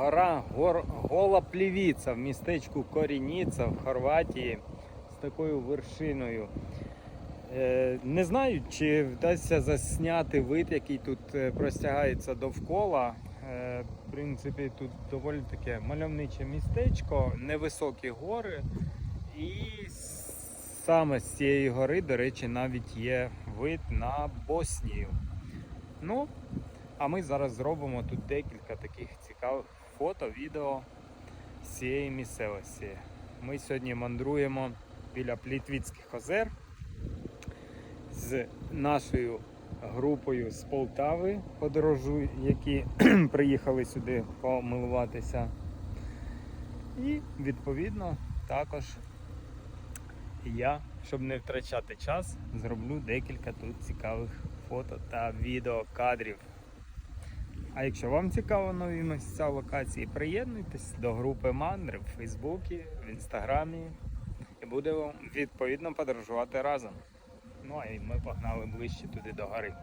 гора гор, Гола Плівіца в містечку Корініца в Хорватії з такою вершиною. Е, Не знаю, чи вдасться засняти вид, який тут е, простягається довкола. Е, В принципі, тут доволі таке мальовниче містечко, невисокі гори. І саме з цієї гори, до речі, навіть є вид на Боснію. Ну, а ми зараз зробимо тут декілька таких цікавих фото, відео з цієї місцевості. Ми сьогодні мандруємо біля Плітвіцьких озер з нашою групою з Полтави подорожу, які приїхали сюди помилуватися. І відповідно також я, щоб не втрачати час, зроблю декілька тут цікавих фото та відеокадрів. А якщо вам цікаво нові місця локації, приєднуйтесь до групи Мандри в Фейсбуці, в Інстаграмі і будемо відповідно подорожувати разом. Ну а і ми погнали ближче туди до гори.